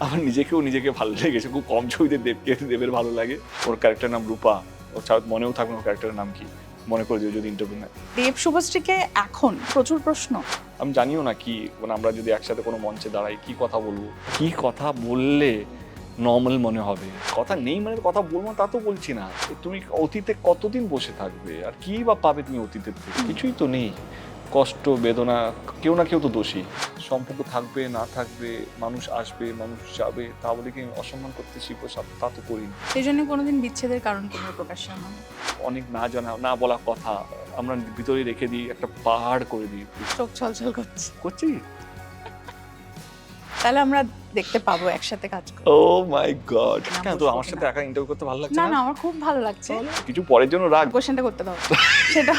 আমার নিজেকেও নিজেকে ভালো লেগেছে। খুব কম ছবিতে দেবকে দেবের ভালো লাগে। ওর ক্যারেক্টার নাম রূপা। ওর ছাড়া মনেও থাকবে ওর ক্যারেক্টারের নাম কি। মনে করে দিও যদি ইন্টারভিউ নেয়। দেব শুভশ্রীকে এখন প্রচুর প্রশ্ন। আমি জানিও না কি মানে আমরা যদি একসাথে কোনো মঞ্চে দাঁড়াই কি কথা বলব? কি কথা বললে নর্মাল মনে হবে? কথা নেই মানে কথা বলব তা তো বলছি না। তুমি অতীতে কতদিন বসে থাকবে? আর কি বা পাবে তুমি অতীতের থেকে কিছুই তো নেই। কষ্ট বেদনা কেউ না কেউ তো দোষী। সম্পর্ক থাকবে না থাকবে মানুষ আসবে মানুষ যাবে তা বলে কি অসম্মান করতে শিখব তা তো করি না। সেই জন্য কোনোদিন বিচ্ছেদের কারণ কোনো প্রকাশ অনেক না জানা না বলা কথা আমরা ভিতরে রেখে দিই একটা পাহাড় করে দিই। চোখ ছলছল করছে। করছি? তাহলে আমরা দেখতে পাবো একসাথে কাজ করে ও মাই গড কেন তো আমার সাথে একা ইন্টারভিউ করতে ভালো লাগছে না না? আমার খুব ভালো লাগছে। কিছু পরের জন্য রাগ। কোয়েশ্চেনটা করতে দাও সেটা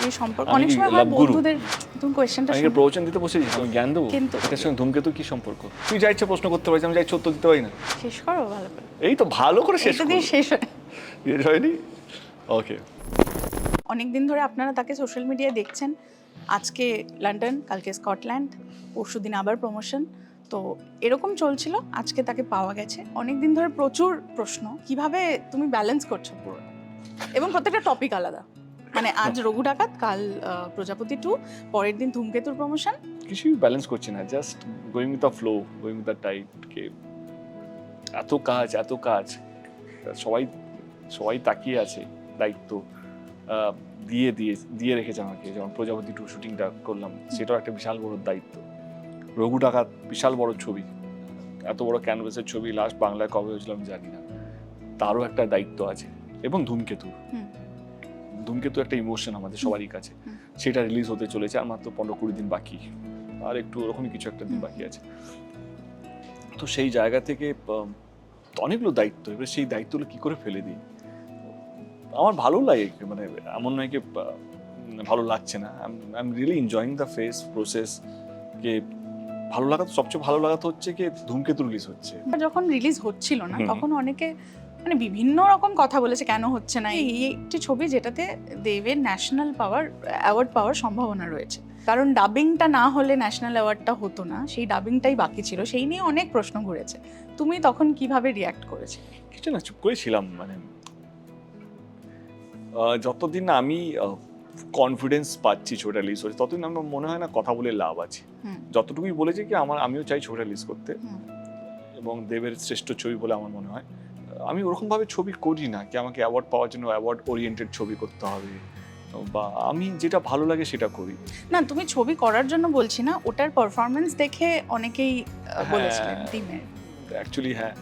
যে সম্পর্ক অনেক সময় হয় বন্ধুদের তুমি কোয়েশ্চেনটা আমি প্রবচন দিতে বসেছি? আমি জ্ঞান দেবো? কিন্তু- এটার সঙ্গে ধূমকেতু কি সম্পর্ক? তুই যা ইচ্ছা প্রশ্ন করতে পারিস আমি যা ইচ্ছা উত্তর দিতে পারি না। শেষ করো ভালো করে। এই তো ভালো করে শেষ করব। শেষ হয়। শেষ হয়নি? ওকে অনেক দিন ধরে আপনারা তাকে সোশ্যাল মিডিয়ায় দেখছেন। আজকে লন্ডন কালকে স্কটল্যান্ড পরশু দিন আবার প্রমোশন তো এরকম চলছিল আজকে তাকে পাওয়া গেছে। অনেক দিন ধরে প্রচুর প্রশ্ন কীভাবে তুমি ব্যালেন্স করছ পুরো এবং প্রত্যেকটা টপিক আলাদা। মানে আজ রঘু ডাকাত কাল প্রজাপতি টু পরের দিন ধূমকেতুর প্রমোশন কিছুই ব্যালেন্স করছি না just going with the flow going with the tide কে। এত কাজ এত কাজ। সবাই সবাই তাকিয়ে আছে দায়িত্ব দিয়ে দিয়ে দিয়ে রেখেছে আমাকে। যেমন প্রজাপতি টু শুটিংটা করলাম সেটাও একটা বিশাল বড় দায়িত্ব। রঘু ডাকাত বিশাল বড় ছবি। এত বড় ক্যানভাসের ছবি লাস্ট বাংলায় কবে হয়েছিল আমি জানি না। তারও একটা দায়িত্ব আছে এবং ধূমকেতু ধূমকেতু একটা ইমোশন আমাদের সবারই কাছে। সেটা রিলিজ হতে চলেছে আর মাত্র পনেরো কুড়ি দিন বাকি। আর একটু ওরকমই কিছু একটা দিন বাকি আছে। তো সেই জায়গা থেকে অনেকগুলো দায়িত্ব। এবার সেই দায়িত্বগুলো কি করে ফেলে দিই? আমার ভালো লাগে মানে এমন নয় কি ভালো লাগছে না। I am really enjoying the phase process কে ভালো লাগা সবচেয়ে ভালো লাগা তো হচ্ছে কি ধূমকেতু রিলিজ হচ্ছে। যখন রিলিজ হচ্ছিল না তখন অনেকে মানে বিভিন্ন রকম কথা বলেছে কেন হচ্ছে না? এই একটি ছবি যেটাতে দেবের ন্যাশনাল পাওয়ার অ্যাওয়ার্ড পাওয়ার সম্ভাবনা রয়েছে। কারণ ডাবিংটা না হলে ন্যাশনাল অ্যাওয়ার্ডটা হতো না সেই ডাবিংটাই বাকি ছিল সেই নিয়ে অনেক প্রশ্ন ঘুরেছে। তুমি তখন কীভাবে রিয়াক্ট করেছে? কিছু না চুপ করেছিলাম মানে যতদিন আমি কনফিডেন্স পাচ্ছি ছবিটা রিলিজ হচ্ছে ততদিন আমার মনে হয় না কথা বলে লাভ আছে। যতটুকুই বলেছে কি আমার আমিও চাই ছবিটা রিলিজ করতে। এবং দেবের শ্রেষ্ঠ ছবি বলে আমার মনে হয়। আমি ওরকমভাবে ছবি করি না কি আমাকে অ্যাওয়ার্ড পাওয়ার জন্য অ্যাওয়ার্ড ওরিয়েন্টেড ছবি করতে হবে। বা আমি যেটা ভালো লাগে সেটা করি। না তুমি ছবি করার জন্য বলছি না ওটার পারফরমেন্স দেখে অনেকেই হ্যাঁ। বলেছিলেন টিমের অ্যাকচুয়ালি হ্যাঁ।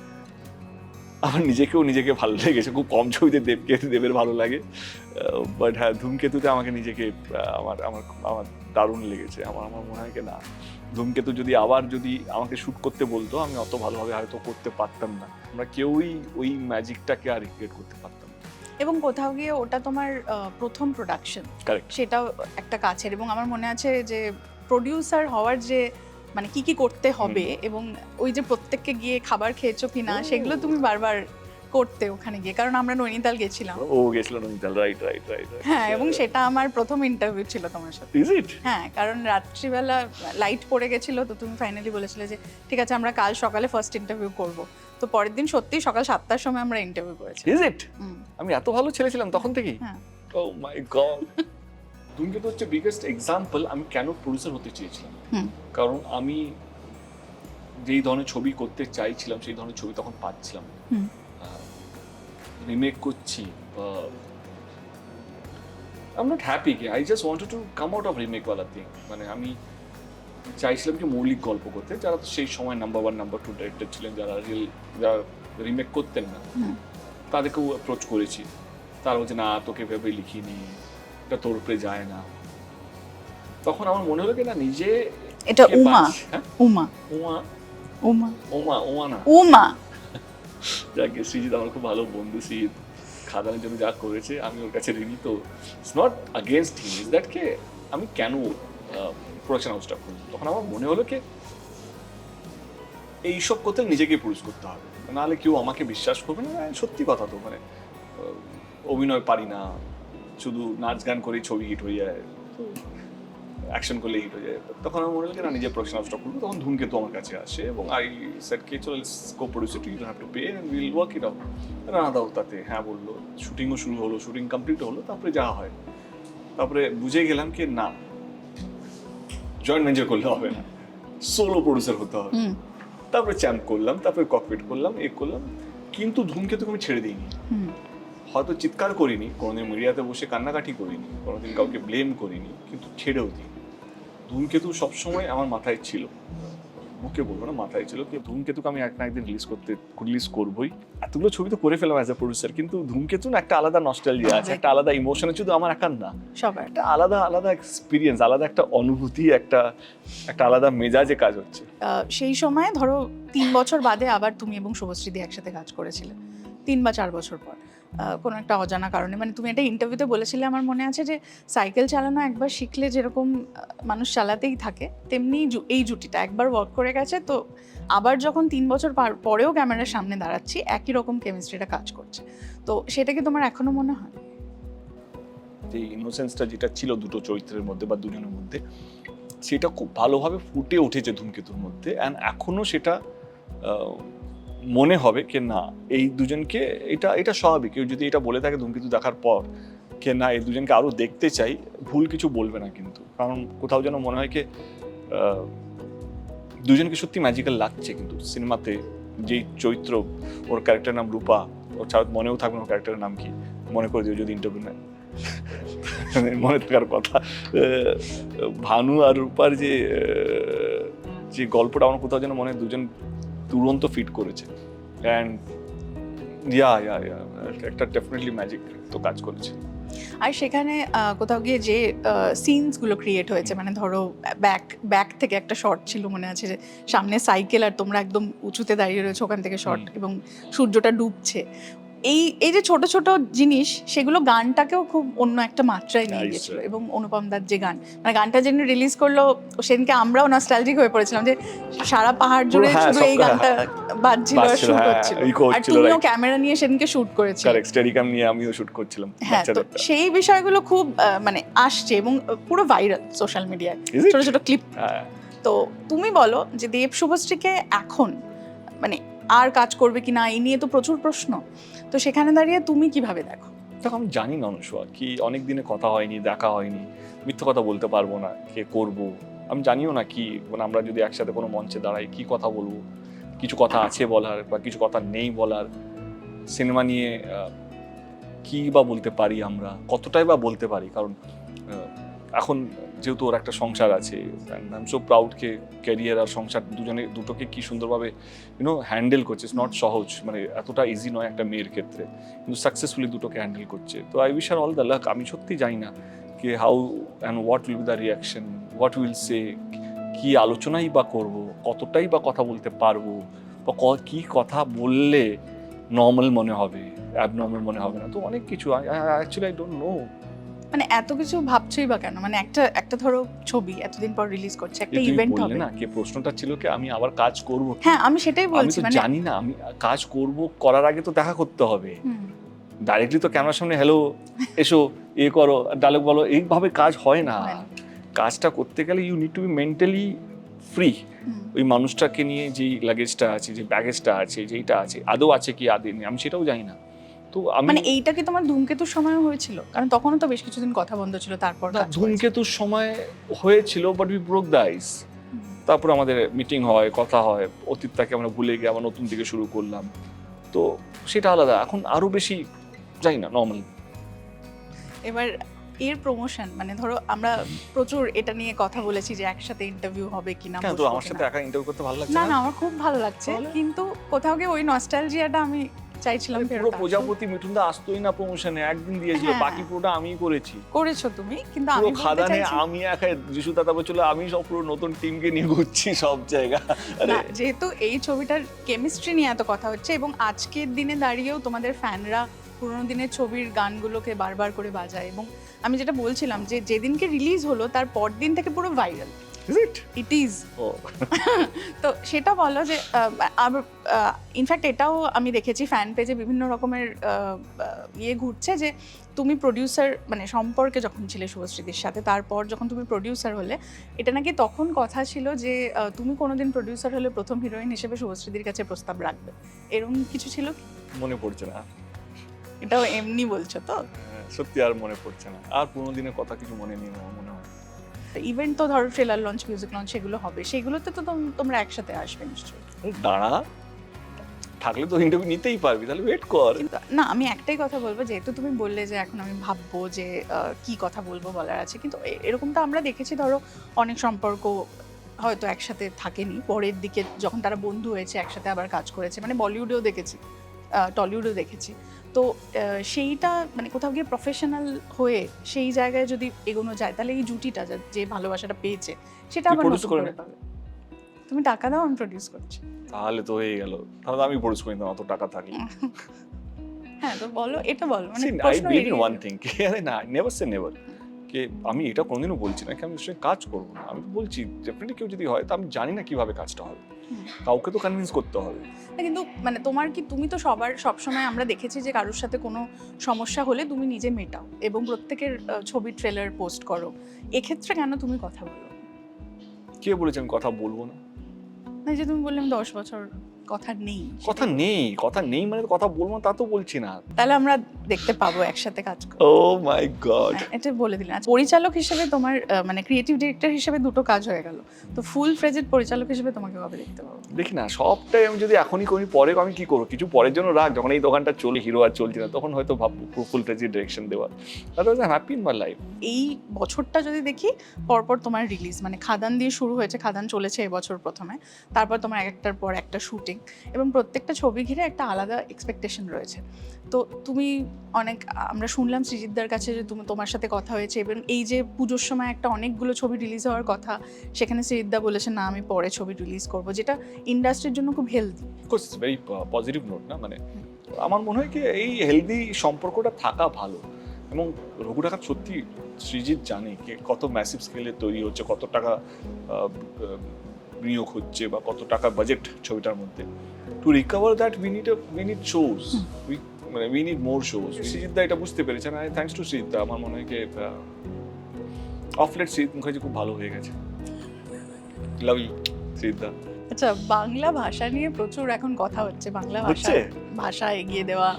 আমার নিজেকেও নিজেকে ভালো লেগেছে। খুব কম ছবিতে দেবকে দেবের ভালো লাগে। বাট হ্যাঁ ধূমকেতুতে আমাকে নিজেকে আমার আমার আমার দারুণ লেগেছে। আমার আমার মনে হয় না ধূমকেতু যদি আবার যদি আমাকে শ্যুট করতে বলতো আমি অত ভালোভাবে হয়তো করতে পারতাম না। আমরা কেউই ওই ম্যাজিকটাকে আর রিক্রিয়েট করতে পারতাম এবং কোথাও গিয়ে ওটা তোমার প্রথম প্রোডাকশন সেটাও একটা কাছের। এবং আমার মনে আছে যে প্রডিউসার হওয়ার যে মানে কি কি করতে হবে এবং ওই যে প্রত্যেককে গিয়ে খাবার খেয়েছো কিনা। সেগুলো তুমি বারবার করতে ওখানে গিয়ে কারণ আমরা নৈনিতাল গেছিলাম। ও গেছিল নৈনিতাল রাইট রাইট রাইট হ্যাঁ এবং সেটা আমার প্রথম ইন্টারভিউ ছিল তোমার সাথে। ইজ ইট হ্যাঁ কারণ রাত্রিবেলা লাইট পড়ে গেছিল তো তুমি ফাইনালি বলেছিলে যে ঠিক আছে আমরা কাল সকালে ফার্স্ট ইন্টারভিউ করব। তো পরের দিন সত্যি সকাল সাতটার সময় আমরা ইন্টারভিউ করেছি ইজ ইট আমি এত ভালো ছেলে ছিলাম তখন থেকেই। হ্যাঁ। ও মাই গড ধূমকেতু হচ্ছে বিগেস্ট এক্সাম্পল আমি কেন প্রডিউসার হতে চেয়েছিলাম? কারণ আমি যেই ধরনের ছবি করতে চাইছিলাম সেই ধরনের ছবি তখন পাচ্ছিলাম রিমেক করছি আই নট হ্যাপি কি I just wanted to come out of remake ওয়ালা থিং মানে আমি চাইছিলাম কি মৌলিক গল্প করতে যারা তো সেই সময় number one number two director ছিলেন যারা রিল যারা রিমেক করতেন না তাদেরকেও অ্যাপ্রোচ করেছি। তারা বলছে না তোকে ভেবে লিখিনি এটা তোর উপরে যায় না। তখন আমার মনে হলো কি না নিজে এটা উমা হ্যাঁ? উমা। উমা? উমা। ওমা ওমা না। উমা। যাকে সৃজিৎ আমার খুব ভালো বন্ধু সৃজিৎ খাদানের জন্য যা করেছে আমি ওর কাছে ঋণী। তো it's not against him is that কে? আমি কেন প্রোডাকশন হাউসটা করব? তখন আমার মনে হলো কি এইসব করতে নিজেকে পুরুষ করতে হবে। নাহলে কেউ আমাকে বিশ্বাস করবে না হ্যাঁ, সত্যি কথা তো মানে অভিনয় পারি না শুধু নাচ গান করেই ছবি হিট হয়ে যায়। অ্যাকশন করলে হিট হয়ে যায়। তখন আমার মনে হলো যে না নিজের প্রফেশনাল স্টক করব তখন ধূমকেতু আমার কাছে আসে এবং আই সেট কে চলো coproducer to you have to pay and will work it out না দাও তাতে হ্যাঁ বলল শুটিংও শুরু হলো শুটিং কমপ্লিট হলো তারপরে যা হয়। তারপরে বুঝে গেলাম কি না জয়েন্ট ভেঞ্চার করলে হবে না সোলো প্রডিউসার হতে হবে। তারপরে চ্যাম্প করলাম তারপরে ককপিট করলাম এ করলাম কিন্তু ধূমকেতুকে আমি ছেড়ে দিইনি। হয়তো চিৎকার করিনি কোনোদিন মিডিয়াতে বসে কান্নাকাটি করিনি কোনোদিন কাউকে ব্লেম করিনি কিন্তু ছেড়েও দিই ধূমকেতু সবসময় আমার মাথায় ছিল। মুখে বলব না মাথায় ছিল কি ধূমকেতুকে আমি এক না একদিন রিলিজ করতে রিলিজ করবোই। এতগুলো ছবি তো করে ফেলাম অ্যাজ এ প্রডিউসার কিন্তু ধূমকেতু না একটা আলাদা নস্টালজিয়া আছে একটা আলাদা ইমোশন শুধু আমার একার না সবার। একটা আলাদা আলাদা এক্সপিরিয়েন্স আলাদা একটা অনুভূতি একটা একটা আলাদা মেজাজে কাজ হচ্ছে। সেই সময় ধরো তিন বছর বাদে আবার তুমি এবং শুভশ্রী দি একসাথে কাজ করেছিলে। তিন বা চার বছর পর। কোনো একটা অজানা কারণে। মানে তুমি একটা ইন্টারভিউতে বলেছিলে, আমার মনে আছে যে সাইকেল চালানো একবার শিখলে যেরকম মানুষ চালাতেই থাকে, তেমনি এই জুটিটা। একবার ওয়ার্ক করে গেছে, তো আবার যখন তিন বছর পার- পরেও ক্যামেরার সামনে দাঁড়াচ্ছি, একই রকম কেমিস্ট্রিটা কাজ করছে। তো সেটা কি তোমার এখনও মনে হয়? যে ইনোসেন্সটা যেটা ছিল দুটো চরিত্রের মধ্যে বা দুজনের মধ্যে, সেটা খুব ভালোভাবে ফুটে উঠেছে ধূমকেতুর মধ্যে অ্যান্ড এখনও সেটা মনে হবে কি না, এই দুজনকে এটা এটা স্বাভাবিক। কেউ যদি এটা বলে থাকে ধূমকেতু দেখার পর কে না, এই দুজনকে আরও দেখতে চাই, ভুল কিছু বলবে না কিন্তু। কারণ কোথাও যেন মনে হয় কি দুজনকে সত্যি ম্যাজিক্যাল লাগছে কিন্তু সিনেমাতে। যেই চরিত্র ওর ক্যারেক্টার নাম রূপা, ওর ছাড়া মনেও থাকবে ওর ক্যারেক্টারের নাম কি। মনে করে দিও যদি ইন্টারভিউ নেয়। মনে থাকার কথা। ভানু আর রূপার যে যে গল্পটা আমার কোথাও যেন মনে দুজন দুরন্ত ফিট করেছে। অ্যান্ড ইয়া ইয়া ইয়া একটা ডেফিনেটলি ম্যাজিক তো কাজ করেছে। আর সেখানে কোথাও গিয়ে যে সিনসগুলো ক্রিয়েট হয়েছে মানে ধরো ব্যাক ব্যাক থেকে একটা শট ছিল মনে আছে যে সামনে সাইকেল আর তোমরা একদম উঁচুতে দাঁড়িয়ে রয়েছে ওখান থেকে শট এবং সূর্যটা ডুবছে। এই এই যে ছোট ছোট জিনিস সেগুলো গানটাকেও খুব অন্য একটা মাত্রায় নিয়ে গেছিল এবং অনুপম দার যে গান। মানে গানটা যেদিন রিলিজ করল সেদিনকে আমরাও নস্টালজিক হয়ে পড়েছিলাম যে সারা পাহাড় জুড়ে হ্যাঁ, শুধু এই গানটা বাজছিল আর শুট হ্যাঁ, হচ্ছিল আর তুমিও ক্যামেরা নিয়ে সেদিনকে শুট করেছিলে। কারেক্ট স্টেডিকাম নিয়ে আমিও শুট করছিলাম হ্যাঁ তো সেই বিষয়গুলো খুব মানে আসছে এবং পুরো ভাইরাল সোশ্যাল মিডিয়ায়? ছোট ছোট ক্লিপ হ্যাঁ। তো তুমি বলো যে দেব শুভশ্রীকে এখন মানে আর কাজ করবে কিনা এই নিয়ে তো প্রচুর প্রশ্ন। তো সেখানে দাঁড়িয়ে তুমি কীভাবে দেখো? দেখো, আমি জানি না অনুসুয়া কি অনেক দিনে কথা হয়নি, দেখা হয়নি, মিথ্যে কথা বলতে পারব না, কে করব? আমি জানিও না কি মানে আমরা যদি একসাথে কোনো মঞ্চে দাঁড়াই, কি কথা বলব? কিছু কথা আছে বলার বা কিছু কথা নেই বলার, সিনেমা নিয়ে কি বা বলতে পারি আমরা, কতটাই বা বলতে পারি? কারণ এখন যেহেতু ওর একটা সংসার আছে এম সো প্রাউড কে ক্যারিয়ার আর সংসার দুজনে, দুটোকে কি সুন্দরভাবে ইউনো হ্যান্ডেল করছে। ইটস নট সহজ মানে এতটা ইজি নয় একটা মেয়ের ক্ষেত্রে। কিন্তু সাকসেসফুলি দুটোকে হ্যান্ডেল করছে। তো I wish her all the luck আমি সত্যি জানি না কি how and what will be the reaction what will say কি আলোচনাই বা করব, কতটাই বা কথা বলতে পারব, বা কি কথা বললে নর্মাল মনে হবে অ্যাবনর্মাল মনে হবে না। তো অনেক কিছু। অ্যাকচুয়ালি আই ডোন্ট নো মানে এত কিছু ভাবছোই বা কেন? মানে একটা একটা ধরো ছবি এতদিন পর রিলিজ করছে একটা ইভেন্ট হবে। না কে প্রশ্নটা ছিল কি আমি আবার কাজ করব হ্যাঁ আমি সেটাই বলছি মানে জানি না আমি কাজ করব করার আগে তো দেখা করতে হবে। ডাইরেক্টলি তো ক্যামেরার সামনে হ্যালো এসো এ করো ডায়লগ বলো। এইভাবে কাজ হয় না। কাজটা করতে গেলে you need to be mentally free ওই মানুষটাকে নিয়ে যেই লাগেজটা আছে যে ব্যাগেজটা আছে যেইটা আছে আদৌ আছে কি আদৌ নেই আমি সেটাও জানি না। তো আমি মানে এইটা কি তোমার ধূমকেতুর সময়ও হয়েছিল? কারণ তখনও তো বেশ কিছুদিন কথা বন্ধ ছিল তারপর ধূমকেতুর সময় হয়েছিল but we broke the ice তারপর আমাদের মিটিং হয় কথা হয় অতীতটাকে আমরা ভুলে গিয়ে আবার নতুন দিকে শুরু করলাম। তো সেটা আলাদা এখন আরও বেশি জানি না নর্মাল এবার এর প্রমোশন মানে ধরো আমরা প্রচুর এটা নিয়ে কথা বলেছি যে একসাথে ইন্টারভিউ হবে কিনা কেন তো আমার সাথে একা ইন্টারভিউ করতে ভালো লাগছে না না? না আমার খুব ভালো লাগছে। কিন্তু কোথাও গিয়ে ওই নস্টালজিয়াটা আমি চাইছিলাম পুরো। প্রজাপতি মিঠুনদা আসতোই না প্রমোশনে একদিন দিয়েছিল হ্যাঁ। বাকি পুরোটা আমিই করেছি করেছ তুমি কিন্তু আমি খাদানে আমি একা যিশু দাদা বলছিল আমি সব পুরো নতুন টিমকে নিয়ে ঘুরছি সব জায়গা যেহেতু এই ছবিটার কেমিস্ট্রি নিয়ে এত কথা হচ্ছে এবং আজকের দিনে দাঁড়িয়েও তোমাদের ফ্যানরা পুরোনো দিনের ছবির গানগুলোকে বারবার করে বাজায় এবং আমি যেটা বলছিলাম যে যেদিনকে রিলিজ হলো তার পর দিন থেকে পুরো viral is it it is তো সেটা বলো যে ইনফ্যাক্ট এটাও আমি দেখেছি ফ্যান পেজে বিভিন্ন রকমের ইয়ে ঘুরছে যে তুমি প্রডিউসার মানে সম্পর্কে যখন ছিলে শুভশ্রীদির সাথে তারপর যখন তুমি প্রডিউসার হলে এটা নাকি তখন কথা ছিল যে তুমি কোনোদিন প্রডিউসার হলে প্রথম হিরোইন হিসেবে শুভশ্রীদির কাছে প্রস্তাব রাখবে। এরকম কিছু ছিল? মনে পড়ছে না। এটাও এমনি বলছো তো? হ্যাঁ, সত্যি আর মনে পড়ছে না। আর পুরোনো দিনের কথা কিছু মনে নেই মনে হয়। ইভেন্ট তো ধরো ট্রেলার লঞ্চ মিউজিক লঞ্চ সেগুলো হবে সেগুলোতে তো তোমরা একসাথে আসবে নিশ্চয়ই। দাঁড়া থাকলে তো ইন্টারভিউ নিতেই পারবি তাহলে ওয়েট কর। না আমি একটাই কথা বলব যেহেতু তুমি বললে যে এখন আমি ভাববো যে কি কথা বলব বলার আছে কিন্তু এরকম তো আমরা দেখেছি ধরো অনেক সম্পর্ক হয়তো একসাথে থাকেনি পরের দিকে যখন তারা বন্ধু হয়েছে একসাথে আবার কাজ করেছে মানে বলিউডেও দেখেছি। টলিউডেও দেখেছি। তো সেইটা মানে কোথাও গিয়ে প্রফেশনাল হয়ে সেই জায়গায় যদি এগোনো যায় তাহলে এই জুটিটা যা- ভালোবাসাটা পেয়েছে সেটা আবার নতুন করে পাবে। তুমি টাকা দাও আমি প্রডিউস করছি। তাহলে তো হয়ে গেল। তাহলে আমি পড়ুস করি না অত টাকা থাকলে হ্যাঁ তো বলো এটা বলো মানে I believe in one. Thing আরে না নেভার সে নেভার কে আমি এটা কোনোদিনও বলছি না কি আমি কাজ করব না আমি বলছি ডেফিনেটলি কেউ যদি হয় তো আমি জানি না কীভাবে কাজটা হবে। কাউকে তো কনভিন্স করতে হবে। না, কিন্তু মানে তোমার কি তুমি তো সবার সব সময় আমরা দেখেছি যে কারোর সাথে কোনো সমস্যা হলে তুমি নিজে মেটাও এবং প্রত্যেকের ছবি ট্রেলার পোস্ট করো। এক্ষেত্রে কেন তুমি কথা বলো? কে বলেছেন আমি কথা বলব না? না যে তুমি বললাম দশ বছর কথা নেই। কথা নেই কথা নেই মানে কথা বলব তা তো বলছি না। তাহলে আমরা দেখতে পাবো একসাথে কাজ করো ও মাই গড এটা বলে দিলাম। আচ্ছা, পরিচালক হিসেবে তোমার মানে ক্রিয়েটিভ ডিরেক্টর হিসেবে দুটো কাজ হয়ে গেল। তো ফুল ফ্রেজেড পরিচালক হিসেবে তোমাকে কবে দেখতে পাবো? দেখি না সবটাই আমি যদি এখনই করি পরে আমি কি করব? কিছু পরের জন্য রাখ যখন এই দোকানটা চলে হিরো আর চলছে না তখন হয়তো ভাববো ফুল ফ্রেজি ডিরেকশন দেওয়ার। Otherwise I happy in my life এই বছরটা যদি দেখি পরপর তোমার রিলিজ মানে খাদান দিয়ে শুরু হয়েছে খাদান চলেছে এবছর প্রথমে। তারপর তোমার একটার পর একটা শুটিং এবং প্রত্যেকটা ছবি ঘিরে একটা আলাদা এক্সপেকটেশন রয়েছে। তো তুমি অনেক, আমরা শুনলাম সৃজিতদার কাছে যে তুমি, তোমার সাথে কথা হয়েছে এবং এই যে পুজোর সময় একটা অনেকগুলো ছবি রিলিজ হওয়ার কথা, সেখানে সৃজিতদা বলেছে, না, আমি পরে ছবি রিলিজ করব। যেটা ইন্ডাস্ট্রির জন্য খুব হেলদি ভেরি পজিটিভ নোট না? মানে আমার মনে হয় কি, এই হেলদি সম্পর্কটা থাকা ভালো। এবং রঘু ডাকাত সত্যি সৃজিৎ জানে কি, কত ম্যাসিভ স্কেলে তৈরি হচ্ছে, কত টাকা বিনিয়োগ হচ্ছে বা কত টাকা বাজেট ছবিটার মধ্যে। To recover that we need we need shows we মানে we need more shows Srijit da এটা বুঝতে পেরেছেন আর থ্যাঙ্কস টু সৃজিৎ দা আমার মনে হয় অফলেট সৃজিৎ মুখার্জি খুব ভালো হয়ে গেছে। লাভ ইউ সৃজিৎ দা। আচ্ছা বাংলা ভাষা নিয়ে প্রচুর এখন কথা হচ্ছে বাংলা ভাষা ভাষা এগিয়ে দেওয়া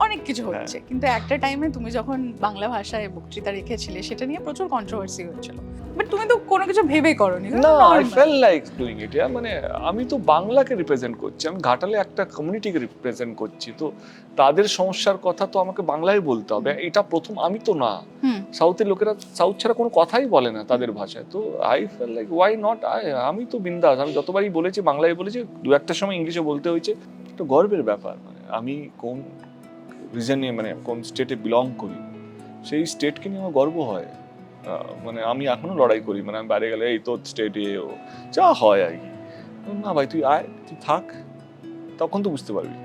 অনেক কিছু হ্যাঁ। হচ্ছে। কিন্তু একটা টাইমে তুমি যখন বাংলা ভাষায় বক্তৃতা রেখেছিলে সেটা নিয়ে প্রচুর কন্ট্রোভার্সি হচ্ছিল। বাট তুমি তো কোনো কিছু ভেবে করনি না I feel like doing it মানে আমি তো বাংলাকে রিপ্রেজেন্ট করছি আমি ঘাটালে একটা কমিউনিটিকে রিপ্রেজেন্ট করছি তো তাদের সমস্যার কথা তো আমাকে বাংলায় বলতে হবে এটা প্রথম আমি তো না সাউথের লোকেরা সাউথ ছাড়া কোনো কথাই বলে না তাদের ভাষায় তো I feel like why not I আমি তো বিন্দাস আমি যতবারই বলেছি বাংলায় বলেছি দু একটা সময় ইংলিশে বলতে হয়েছে একটা গর্বের ব্যাপার মানে আমি কোন রিজনে মানে কোন স্টেটে বিলং করি সেই স্টেটকে নিয়ে আমার গর্ব হয়। মানে আমি এখনও লড়াই করি মানে আমি বাইরে গেলে এই তো স্টেটে ও, যা হয় আর কি। না ভাই, তুই আয়, তুই থাক, তখন তো বুঝতে পারবি।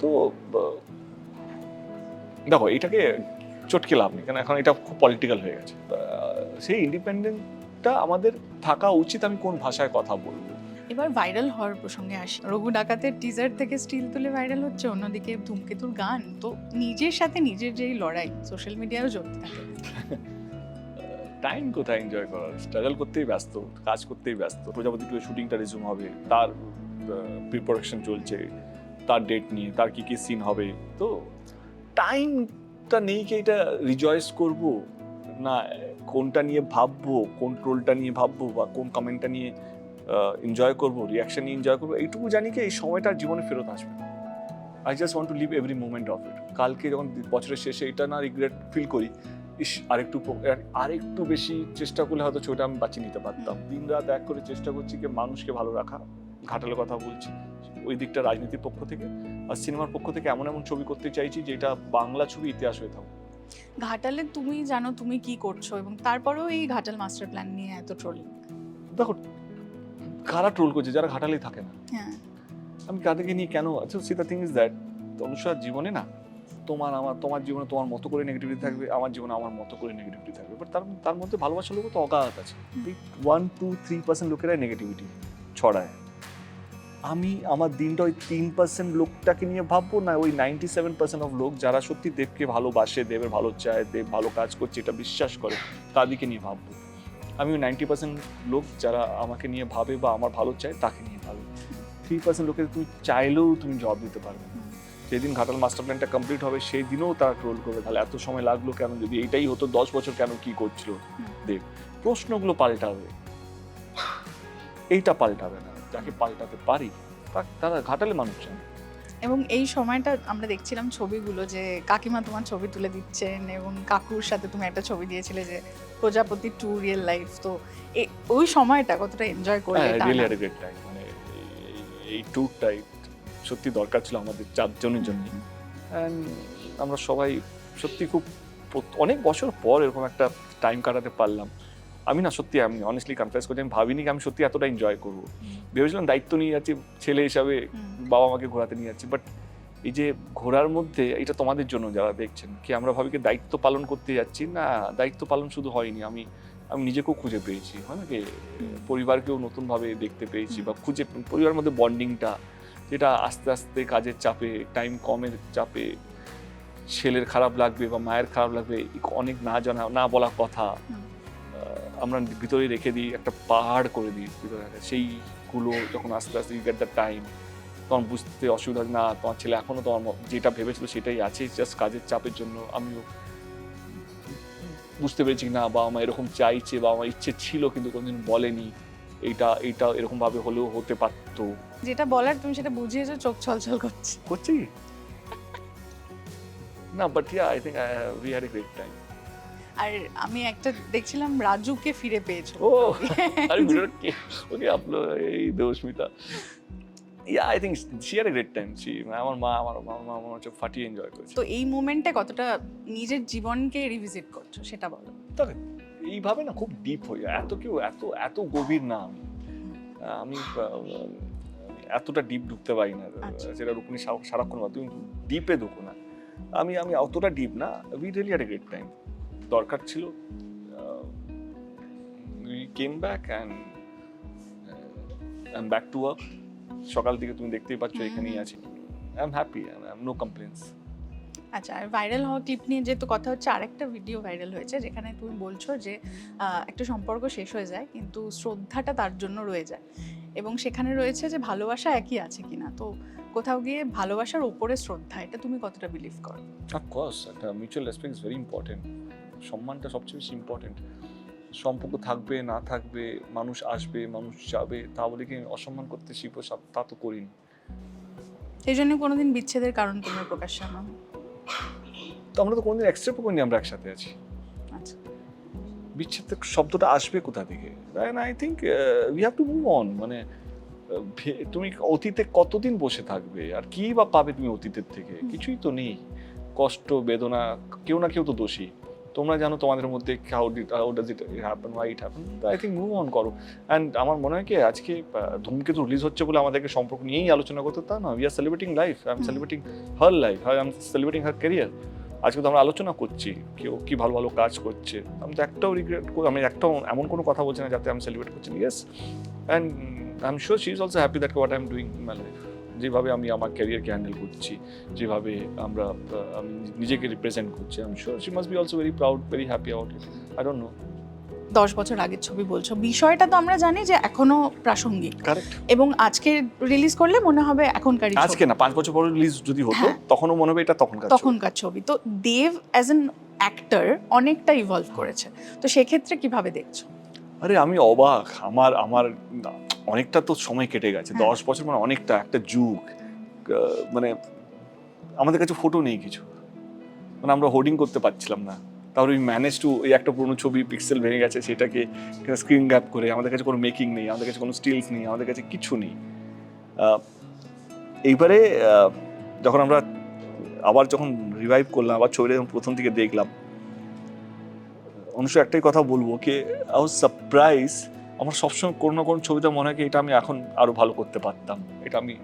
তো দেখো, এটাকে চটকে লাভ নেই কারণ এখন এটা খুব পলিটিক্যাল হয়ে গেছে। সেই ইন্ডিপেন্ডেন্টটা আমাদের থাকা উচিত আমি কোন ভাষায় কথা বলব। এবার ভাইরাল হওয়ার প্রসঙ্গে আসি। রঘু ডাকাতের টিজার থেকে স্টিল তুলে ভাইরাল হচ্ছে, অন্যদিকে ধূমকেতুর গান। তো নিজের সাথে নিজের যেই লড়াই সোশ্যাল মিডিয়াও চলতে থাকে। টাইম কোথায় এনজয় করার? স্ট্রাগল করতেই ব্যস্ত, কাজ করতেই ব্যস্ত। প্রজাপতি টু শুটিংটা রিজুম হবে, তার প্রিপারেশন চলছে, তার ডেট নিয়ে, তার কি কি সিন হবে। তো টাইমটা নেই কি এটা রিজয়েস করব? না, কোনটা নিয়ে ভাববো, কোন ট্রোলটা নিয়ে ভাববো বা কোন কমেন্টটা নিয়ে এনজয় করব রিয়াকশন নিয়ে এনজয় করব এইটুকু জানি কি এই সময়টা জীবনে ফেরত আসবে I just want to live every moment of it কালকে যখন বছরের শেষে এটা না রিগ্রেট ফিল করি ইস আরেকটু আরেকটু বেশি চেষ্টা করলে হয়তো ছবিটা আমি বাঁচিয়ে নিতে পারতাম। দিন রাত এক করে চেষ্টা করছি যে মানুষকে ভালো রাখা ঘাটালের কথা বলছি। ওই দিকটা রাজনীতির পক্ষ থেকে আর সিনেমার পক্ষ থেকে এমন এমন ছবি করতে চাইছি যেটা বাংলা ছবি ইতিহাস হয়ে থাকুক। ঘাটালে তুমি জানো তুমি কি করছ এবং তারপরেও এই ঘাটাল মাস্টার প্ল্যান নিয়ে এত ট্রোলিং দেখো কারা ট্রোল করছে? যারা ঘাটালেই থাকে না। হ্যাঁ। আমি তাদেরকে নিয়ে কেন? আচ্ছা see the thing is that অনুসার জীবনে না তোমার আমার তোমার জীবনে তোমার মতো করে নেগেটিভিটি থাকবে আমার জীবনে আমার মতো করে নেগেটিভিটি থাকবে। বাট তার তার মধ্যে ভালোবাসার লোক তো অগাধ আছে। ওয়ান টু থ্রি পার্সেন্ট লোকেরাই নেগেটিভিটি ছড়ায়। আমি আমার দিনটা ওই তিন পার্সেন্ট লোকটাকে নিয়ে ভাববো না ওই নাইনটি সেভেন পার্সেন্ট অফ লোক যারা সত্যি দেবকে ভালোবাসে দেবের ভালো চায় দেব ভালো কাজ করছে এটা বিশ্বাস করে তাদেরকে নিয়ে ভাববো। আমি ওই নাইনটি পার্সেন্ট লোক যারা আমাকে নিয়ে ভাবে বা আমার ভালো চায় তাকে নিয়ে ভাবে। থ্রি পার্সেন্ট লোকের তুমি চাইলেও তুমি জবাব দিতে পারবে যেদিন ঘাটাল মাস্টার প্ল্যানটা কমপ্লিট হবে, সেই দিনেও তারা ট্রোল করবে। তাহলে এত সময় লাগল কেন? যদি এইটাই হতো, দশ বছর কেন কি করছিল? দেব প্রশ্নগুলো পাল্টাবে। এইটা পাল্টাবে না। যাকে পাল্টাতে পারি তারা ঘাটালে মানুষ চায় এবং এই সময়টা আমরা দেখছিলাম ছবিগুলো যে কাকিমা তোমার ছবি তুলে দিচ্ছেন এবং কাকুর সাথে তুমি একটা ছবি দিয়েছিলে যে প্রজাপতি টু রিয়েল লাইফ তো ওই সময়টা কতটা এনজয় করলে হ্যাঁ মানে এই- ট্যুরটাই সত্যি দরকার ছিল আমাদের চারজনের জন্য আমরা সবাই সত্যি খুব অনেক বছর পর এরকম একটা টাইম কাটাতে পারলাম। আমি না সত্যি আমি অনেস্টলি কনফেস করছি আমি ভাবিনি কি আমি সত্যি এতটা এনজয় করব। ভেবেছিলাম দায়িত্ব নিয়ে যাচ্ছি ছেলে হিসাবে বাবা মাকে ঘোরাতে নিয়ে যাচ্ছি বাট এই যে ঘোরার মধ্যে এটা তোমাদের জন্য যারা দেখছেন কি আমরা ভাবি কি দায়িত্ব পালন করতে যাচ্ছি? না দায়িত্ব পালন শুধু হয়নি আমি আমি নিজেকেও খুঁজে পেয়েছি হয় না কি? পরিবারকেও নতুনভাবে দেখতে পেয়েছি বা খুঁজে পরিবারের মধ্যে বন্ডিংটা যেটা আস্তে আস্তে কাজের চাপে টাইম কমের চাপে ছেলের খারাপ লাগবে বা মায়ের খারাপ লাগবে অনেক না জানা না বলা কথা আমরা ভিতরে রেখে দিই একটা পাহাড় করে দিই ভিতরে সেইগুলো যখন আস্তে আস্তে ইউ গেট দ্য টাইম তখন বুঝতে অসুবিধা না তোমার ছেলে এখনও তোমার যেটা ভেবেছিল সেটাই আছে জাস্ট কাজের চাপের জন্য আমিও বুঝতে পেরেছি না বাবা মা এরকম চাইছে বা আমার ইচ্ছে ছিল কিন্তু কোনোদিন বলেনি। এইটা এইটা এরকম ভাবে হলেও হতে পারতো। যেটা বলার তুমি সেটা বুঝিয়েছো চোখ ছলছল করছে। করছে? না but yeah I think we had a great time আর আমি একটা দেখছিলাম রাজুকে ফিরে পেয়েছ ও আরে কে ওকে আপলো এই Debasmita. Yeah I think she had a great time she আমার মা আমার মা আমার মা হচ্ছে ফাটিয়ে এনজয় করেছে। তো এই মোমেন্টে কতটা নিজের জীবনকে রিভিজিট করছ সেটা বলো। তবে এইভাবে না খুব ডিপ যায় এত কেউ এত এত গভীর না আমি। আমি এতটা ডিপ ঢুকতে পারি না। আচ্ছা। যেটা রুকুনি সা- সারাক্ষণ বা তুমি ডিপে ঢুকো না। আমি আমি অতটা ডিপ না। We really had a great time দরকার ছিল। We came back and I back to work সকাল থেকে তুমি দেখতেই পাচ্ছ এখানেই। আছি। I am happy I am no complaints আচ্ছা আর ভাইরাল হওয়া ক্লিপ নিয়ে যেহেতু কথা হচ্ছে আরেকটা ভিডিও ভাইরাল হয়েছে যেখানে তুমি বলছো যে একটা সম্পর্ক শেষ হয়ে যায় কিন্তু শ্রদ্ধাটা তার জন্য রয়ে যায়। এবং সেখানে রয়েছে যে ভালোবাসা একই আছে কিনা। তো কোথাও গিয়ে ভালোবাসার ওপরে শ্রদ্ধা এটা তুমি কতটা বিলিভ করো? অফকোর্স একটা mutual respect is very important সম্মানটা সবচেয়ে বেশি ইম্পর্টেন্ট সম্পর্ক থাকবে না থাকবে মানুষ আসবে মানুষ যাবে তা বলে কি অসম্মান করতে শিখব? তা তো করিনি। সেই জন্য কোনোদিন বিচ্ছেদের কারণ তোমার প্রকাশ্যে হয়? তো আমরা তো কোনোদিন অ্যাকসেপ্ট করিনি আমরা একসাথে আছি। আচ্ছা। বিচ্ছেদ শব্দটা আসবে কোথা থেকে? I think we have to move on মানে ভে- তুমি অতীতে কতদিন বসে থাকবে? আর কি বা পাবে তুমি অতীতের থেকে? কিছুই তো নেই। কষ্ট বেদনা কেউ না কেউ তো দোষী। তোমরা জানো তোমাদের মধ্যে how did how does it happen why it happen I think move on করো। অ্যান্ড আমার মনে হয় কি আজকে ধূমকেতু রিলিজ হচ্ছে বলে আমাদেরকে সম্পর্ক নিয়েই আলোচনা করতে তা না we are celebrating life I am celebrating her life I am celebrating her career আজকে তো আমরা আলোচনা করছি কেউ কি ভালো ভালো কাজ করছে। আমি তো একটাও রিগ্রেট আমি একটাও এমন কোনো কথা বলছি না যাতে আমি সেলিব্রেট করছি। Yes and I am sure she is also happy that what I am doing my life যেভাবে আমি আমার ক্যারিয়ারকে হ্যান্ডেল করছি যেভাবে আমরা আমি নিজেকে রিপ্রেজেন্ট করছি I am sure she must be also very proud very happy about it I don't know দশ বছর আগের ছবি বলছো। বিষয়টা তো আমরা জানি যে এখনও প্রাসঙ্গিক। এবং আজকে রিলিজ করলে মনে হবে এখনকার ছবি। আজকে না পাঁচ বছর পরে রিলিজ যদি হতো হ্যাঁ। তখনও মনে হবে এটা তখনকার ছবি। তখনকার ছবি। তো দেব অ্যাজ এন অ্যাক্টর অনেকটা ইভলভ করেছে। তো সেক্ষেত্রে কীভাবে দেখছ? আরে আমি অবাক। আমার আমার অনেকটা তো সময় কেটে গেছে। হ্যাঁ। দশ বছর মানে অনেকটা একটা যুগ। মানে আমাদের কাছে ফটো নেই কিছু। মানে আমরা হোর্ডিং করতে পারছিলাম না। তারপরে উই ম্যানেজ টু এই একটা পুরোনো ছবি পিক্সেল ভেঙে গেছে সেটাকে স্ক্রিন গ্যাপ করে আমাদের কাছে কোনো মেকিং নেই আমাদের কাছে কোনো স্টিলস নেই আমাদের কাছে কিছু নেই। এইবারে যখন আমরা আবার যখন রিভাইভ করলাম আবার ছবিটা যখন প্রথম থেকে দেখলাম অনুষ্ঠ একটাই কথা বলব কি আই ওয়াজ সারপ্রাইজ আমার সবসময় কোনো না কোনো ছবিতে মনে হয় কি এটা আমি এখন আরও ভালো করতে পারতাম। এটা আমি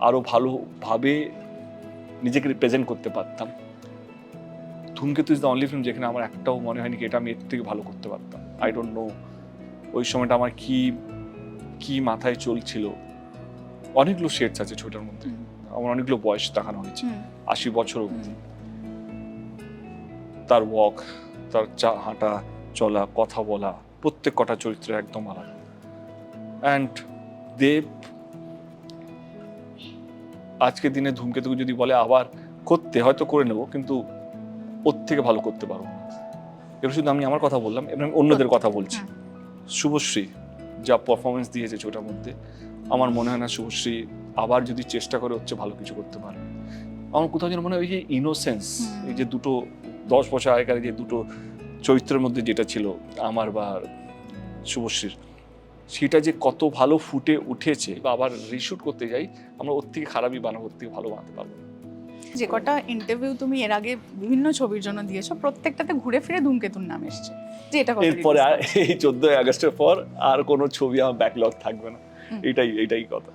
আরও ভালোভাবে নিজেকে রিপ্রেজেন্ট করতে পারতাম। ধূমকেতু ইজ দ্য অনলি ফিল্ম যেখানে আমার একটাও মনে হয়নি কি এটা আমি এর থেকে ভালো করতে পারতাম। আই ডোন্ট নো ওই সময়টা আমার কি কি মাথায় চলছিল। অনেকগুলো শেডস আছে ছবিটার মধ্যে। আমার অনেকগুলো বয়স দেখানো হয়েছে। আশি বছর অবধি। তার ওয়াক তার চা হাঁটা চলা কথা বলা প্রত্যেক কটা চরিত্র একদম আলাদা। অ্যান্ড দেব আজকের দিনে ধূমকেতু যদি বলে আবার করতে হয়তো করে নেব কিন্তু ওর থেকে ভালো করতে পারব না। এবার শুধু আমি আমার কথা বললাম এবার আমি অন্যদের কথা বলছি। হ্যাঁ। শুভশ্রী যা পারফরমেন্স দিয়েছে ছোটার মধ্যে আমার মনে হয় না শুভশ্রী আবার যদি চেষ্টা করে হচ্ছে ভালো কিছু করতে পারবে। আমার কোথাও যেন মনে হয় ওই যে ইনোসেন্স এই যে দুটো দশ বছর আগেকার যে দুটো চরিত্রের মধ্যে যেটা ছিল আমার বা শুভশ্রীর সেটা যে কত ভালো ফুটে উঠেছে বা আবার রিশুট করতে যাই আমরা ওর থেকে খারাপই বানাবো ওর থেকে ভালো বানাতে পারব যে কটা ইন্টারভিউ তুমি এর আগে বিভিন্ন ছবির জন্য দিয়েছ প্রত্যেকটাতে ঘুরে ফিরে ধূমকেতুর নাম এসছে। যে এটা এরপরে আর এই চোদ্দই আগস্টের পর আর কোনো ছবি আমার ব্যাকলগ থাকবে না। এটাই এটাই কথা।